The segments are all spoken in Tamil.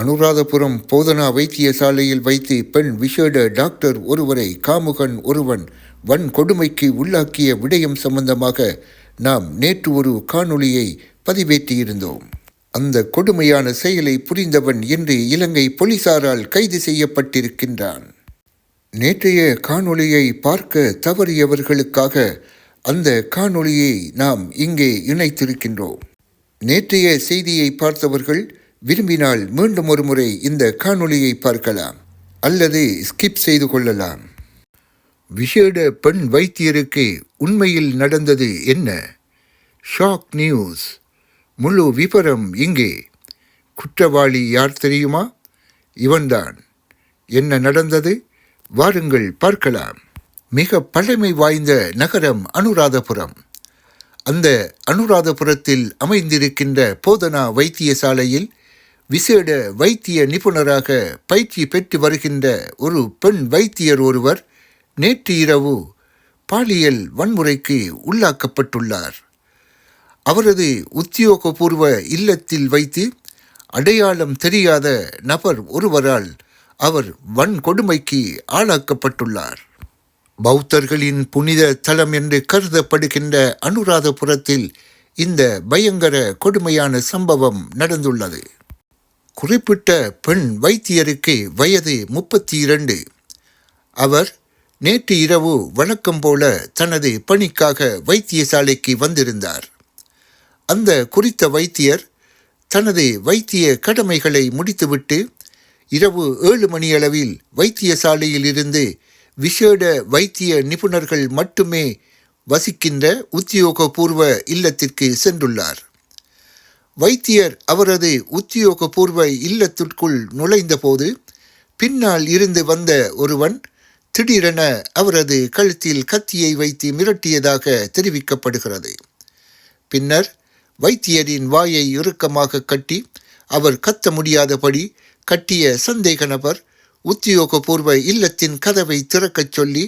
அனுராதபுரம் போதனா வைத்தியசாலையில் வைத்து பெண் விசேட டாக்டர் ஒருவரை காமுகன் ஒருவன் வன் கொடுமைக்கு உள்ளாக்கிய விடயம் சம்பந்தமாக நாம் நேற்று ஒரு காணொளியை பதிவேற்றியிருந்தோம். அந்த கொடுமையான செயலை புரிந்தவன் இன்று இலங்கை போலீசாரால் கைது செய்யப்பட்டிருக்கின்றான். நேற்றைய காணொளியை பார்க்க தவறியவர்களுக்காக அந்த காணொளியை நாம் இங்கே இணைத்திருக்கின்றோம். நேற்றைய செய்தியை பார்த்தவர்கள் விரும்பினால் மீண்டும் ஒரு முறை இந்த காணொளியை பார்க்கலாம் அல்லது ஸ்கிப் செய்து கொள்ளலாம். விசேட பெண் வைத்தியருக்கு உண்மையில் நடந்தது என்ன? ஷாக் நியூஸ் முழு விபரம் இங்கே. குற்றவாளி யார் தெரியுமா? இவன்தான். என்ன நடந்தது? வாருங்கள் பார்க்கலாம். மிக பழமை வாய்ந்த நகரம் அனுராதபுரம். அந்த அனுராதபுரத்தில் அமைந்திருக்கின்ற போதனா வைத்தியசாலையில் விசேட வைத்திய நிபுணராக பயிற்சி பெற்று வருகின்ற ஒரு பெண் வைத்தியர் ஒருவர் நேற்று இரவு பாலியல் வன்முறைக்கு உள்ளாக்கப்பட்டுள்ளார். அவரது உத்தியோகபூர்வ இல்லத்தில் வைத்து அடையாளம் தெரியாத நபர் ஒருவரால் அவர் வன்கொடுமைக்கு ஆளாக்கப்பட்டுள்ளார். பௌத்தர்களின் புனித தலம் என்று கருதப்படுகின்ற அனுராதபுரத்தில் இந்த பயங்கர கொடுமையான சம்பவம் நடந்துள்ளது. குறிப்பிட்ட பெண் வைத்தியருக்கு வயது முப்பத்தி இரண்டு அவர் நேற்று இரவு வழக்கம் போல தனது பணிக்காக வைத்தியசாலைக்கு வந்திருந்தார். அந்த குறித்த வைத்தியர் தனது வைத்திய கடமைகளை முடித்துவிட்டு இரவு ஏழு மணியளவில் வைத்தியசாலையில் இருந்து விசேட வைத்திய நிபுணர்கள் மட்டுமே வசிக்கின்ற உத்தியோகபூர்வ இல்லத்திற்கு சென்றுள்ளார். வைத்தியர் அவரது உத்தியோகபூர்வ இல்லத்திற்குள் நுழைந்தபோது பின்னால் இருந்து வந்த ஒருவன் திடீரென அவரது கழுத்தில் கத்தியை வைத்து மிரட்டியதாக தெரிவிக்கப்படுகிறது. பின்னர் வைத்தியரின் வாயை இறுக்கமாக கட்டி அவர் கத்த முடியாதபடி கட்டிய சந்தேக நபர் உத்தியோகபூர்வ இல்லத்தின் கதவை திறக்கச் சொல்லி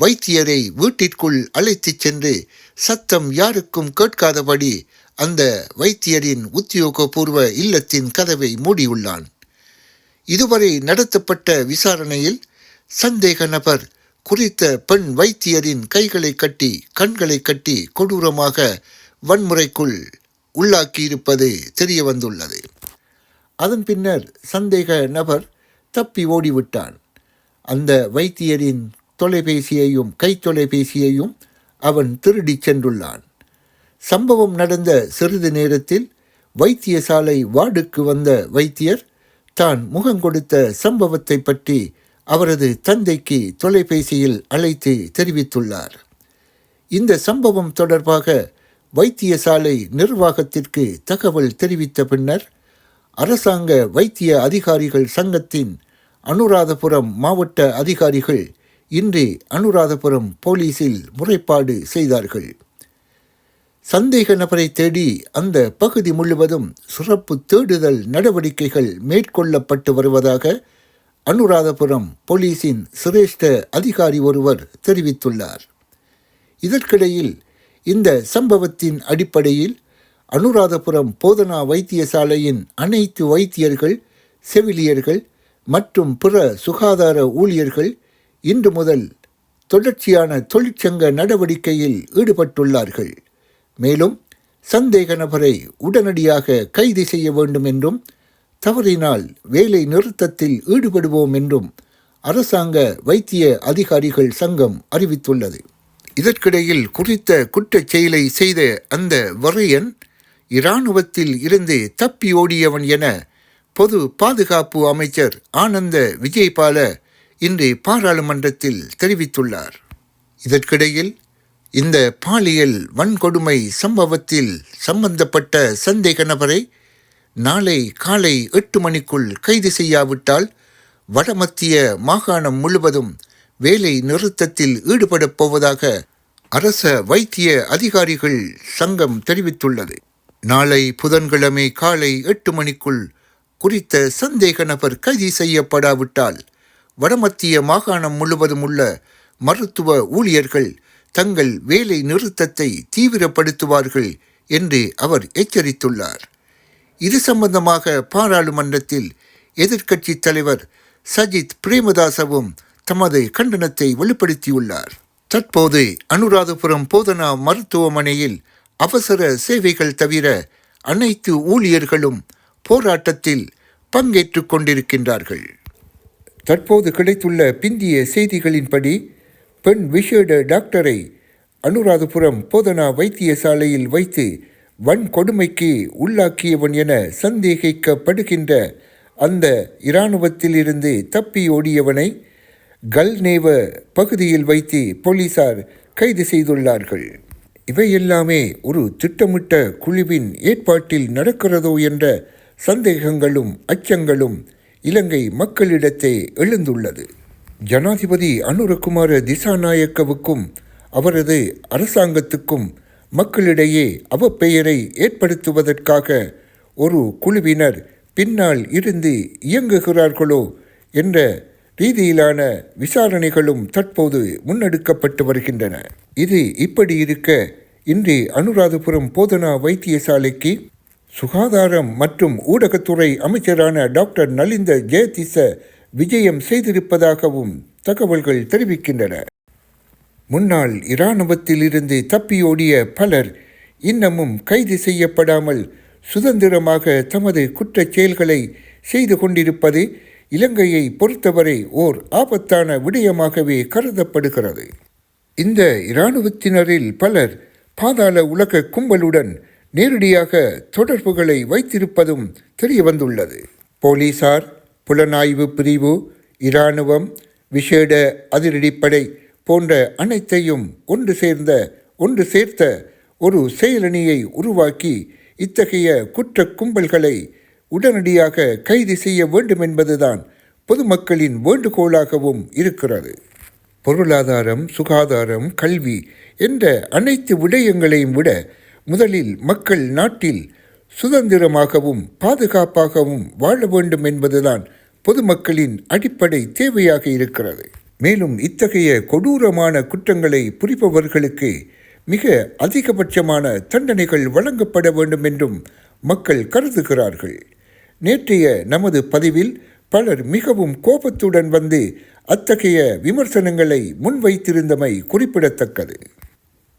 வைத்தியரை வீட்டிற்குள் அழைத்துச் சென்று சத்தம் யாருக்கும் கேட்காதபடி அந்த வைத்தியரின் உத்தியோகபூர்வ இல்லத்தின் கதவை மூடியுள்ளான். இதுவரை நடத்தப்பட்ட விசாரணையில் சந்தேக நபர் குறித்த பெண் வைத்தியரின் கைகளை கட்டி கண்களை கட்டி கொடூரமாக வன்முறைக்குள் உள்ளாக்கியிருப்பது தெரிய வந்துள்ளது அதன் பின்னர் சந்தேக நபர் தப்பி ஓடிவிட்டான். அந்த வைத்தியரின் தொலைபேசியையும் கைத்தொலைபேசியையும் அவன் திருடிச் சென்றுள்ளான். சம்பவம் நடந்த சிறிது நேரத்தில் வைத்தியசாலை வார்டுக்கு வந்த வைத்தியர் தான் முகம் கொடுத்த சம்பவத்தை பற்றி அவரது தந்தைக்கு தொலைபேசியில் அழைத்து தெரிவித்துள்ளார். இந்த சம்பவம் தொடர்பாக வைத்தியசாலை நிர்வாகத்திற்கு தகவல் தெரிவித்த பின்னர் அரசாங்க வைத்திய அதிகாரிகள் சங்கத்தின் அனுராதபுரம் மாவட்ட அதிகாரிகள் இன்று அனுராதபுரம் போலீசில் முறைப்பாடு செய்தார்கள். சந்தேக நபரை தேடி அந்த பகுதி முழுவதும் சிறப்பு தேடுதல் நடவடிக்கைகள் மேற்கொள்ளப்பட்டு வருவதாக அனுராதபுரம் போலீசின் சிரேஷ்ட அதிகாரி ஒருவர் தெரிவித்துள்ளார். இதற்கிடையில் இந்த சம்பவத்தின் அடிப்படையில் அனுராதபுரம் போதனா வைத்தியசாலையின் அனைத்து வைத்தியர்கள் செவிலியர்கள் மற்றும் பிற சுகாதார ஊழியர்கள் இன்று முதல் தொடர்ச்சியான தொழிற்சங்க நடவடிக்கையில் ஈடுபட்டுள்ளார்கள். மேலும் சந்தேக நபரை உடனடியாக கைது செய்ய வேண்டும் என்றும் தவறினால் வேலை நிறுத்தத்தில் ஈடுபடுவோம் என்றும் அரசாங்க வைத்திய அதிகாரிகள் சங்கம் அறிவித்துள்ளது. இதற்கிடையில் குறித்த குற்றச் செயலை செய்த அந்த வரையன் இராணுவத்தில் இருந்து தப்பி ஓடியவன் என பொது பாதுகாப்பு அமைச்சர் ஆனந்த விஜயபால இன்று பாராளுமன்றத்தில் தெரிவித்துள்ளார். இதற்கிடையில் இந்த பாலியல் வன்கொடுமை சம்பவத்தில் சம்பந்தப்பட்ட சந்தேக நபரை நாளை காலை எட்டு மணிக்குள் கைது செய்யாவிட்டால் வடமத்திய மாகாணம் முழுவதும் வேலை நிறுத்தத்தில் ஈடுபடப் போவதாக அரச வைத்திய அதிகாரிகள் சங்கம் தெரிவித்துள்ளது. நாளை புதன்கிழமை காலை எட்டு மணிக்குள் குறித்த சந்தேக நபர் கைது செய்யப்படாவிட்டால் வடமத்திய மாகாணம் முழுவதும் உள்ள மருத்துவ ஊழியர்கள் தங்கள் வேலை நிறுத்தத்தை தீவிரப்படுத்துவார்கள் என்று அவர் எச்சரித்துள்ளார். இது சம்பந்தமாக பாராளுமன்றத்தில் எதிர்க்கட்சி தலைவர் சஜித் பிரேமதாசவும் தமது கண்டனத்தை வெளிப்படுத்தியுள்ளார். தற்போது அனுராதபுரம் போதனா மருத்துவமனையில் அவசர சேவைகள் தவிர அனைத்து ஊழியர்களும் போராட்டத்தில் பங்கேற்றுக் கொண்டிருக்கின்றார்கள். தற்போது கிடைத்துள்ள பிந்திய செய்திகளின்படி பெண் விஷேட டாக்டரை அனுராதபுரம் போதனா வைத்தியசாலையில் வைத்து வன்கொடுமைக்கு உள்ளாக்கியவன் என சந்தேகிக்கப்படுகின்ற அந்த இராணுவத்திலிருந்து தப்பி ஓடியவனை கல்நேவ பகுதியில் வைத்து போலீசார் கைது செய்துள்ளார்கள். இவையெல்லாமே ஒரு திட்டமிட்ட குழுவின் ஏற்பாட்டில் நடக்கிறதோ என்ற சந்தேகங்களும் அச்சங்களும் இலங்கை மக்களிடத்தே எழுந்துள்ளது. ஜனாதிபதி அனுரகுமார திசாநாயக்கவுக்கும் அவரது அரசாங்கத்துக்கும் மக்களிடையே அவப்பெயரை ஏற்படுத்துவதற்காக ஒரு குழுவினர் பின்னால் இருந்து இயங்குகிறார்களோ என்ற ரீதியிலான விசாரணைகளும் தற்போது முன்னெடுக்கப்பட்டு வருகின்றன. இது இப்படி இருக்க இன்று அனுராதபுரம் போதனா வைத்தியசாலைக்கு சுகாதாரம் மற்றும் ஊடகத்துறை அமைச்சரான டாக்டர் நலிந்த ஜெயதிச விஜயம் செய்திருப்பதாகவும் தகவல்கள் தெரிவிக்கின்றன. முன்னாள் இராணுவத்திலிருந்து தப்பியோடிய பலர் இன்னமும் கைது செய்யப்படாமல் சுதந்திரமாக தமது குற்றச் செயல்களை செய்து கொண்டிருப்பது இலங்கையை பொறுத்தவரை ஓர் ஆபத்தான விடயமாகவே கருதப்படுகிறது. இந்த இராணுவத்தினரில் பலர் பாதாள உலக கும்பலுடன் நேரடியாக தொடர்புகளை வைத்திருப்பதும் தெரிய வந்துள்ளது போலீசார் புலனாய்வு பிரிவு இராணுவம் விசேட அதிரடிப்படை போன்ற அனைத்தையும் ஒன்று சேர்ந்த ஒன்று சேர்த்த ஒரு செயலணியை உருவாக்கி இத்தகைய குற்ற கும்பல்களை உடனடியாக கைது செய்ய வேண்டும் என்பதுதான் பொதுமக்களின் வேண்டுகோளாகவும் இருக்கிறது. பொருளாதாரம் சுகாதாரம் கல்வி என்ற அனைத்து விடயங்களையும் விட முதலில் மக்கள் நாட்டில் சுதந்திரமாகவும் பாதுகாப்பாகவும் வாழ வேண்டும் என்பதுதான் பொதுமக்களின் அடிப்படை தேவையாக இருக்கிறது. மேலும் இத்தகைய கொடூரமான குற்றங்களை புரிபவர்களுக்கு மிக அதிகபட்சமான தண்டனைகள் வழங்கப்பட வேண்டும் என்றும் மக்கள் கருதுகிறார்கள். நேற்றைய நமது பதிவில் பலர் மிகவும் கோபத்துடன் வந்து அத்தகைய விமர்சனங்களை முன்வைத்திருந்தமை குறிப்பிடத்தக்கது.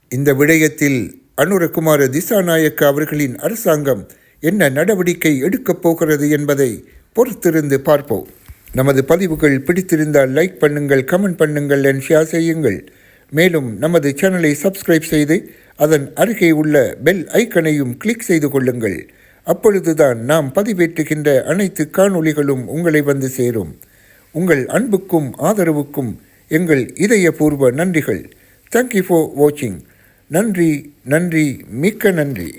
இந்த விடயத்தில் அனுரகுமார திசாநாயக்க அவர்களின் அரசாங்கம் என்ன நடவடிக்கை எடுக்கப் போகிறது என்பதை பொறுத்திருந்து பார்ப்போம். நமது பதிவுகள் பிடித்திருந்தால் லைக் பண்ணுங்கள் கமெண்ட் பண்ணுங்கள் and ஷேர் செய்யுங்கள். மேலும் நமது சேனலை சப்ஸ்கிரைப் செய்து அதன் அருகே உள்ள பெல் ஐக்கனையும் கிளிக் செய்து கொள்ளுங்கள். அப்பொழுதுதான் நாம் பதிவேற்றுகின்ற அனைத்து காணொளிகளும் உங்களை வந்து சேரும். உங்கள் அன்புக்கும் ஆதரவுக்கும் எங்கள் இதயபூர்வ நன்றிகள். தேங்க்யூ ஃபார் வாட்சிங் நன்றி நன்றி மிக்க நன்றி.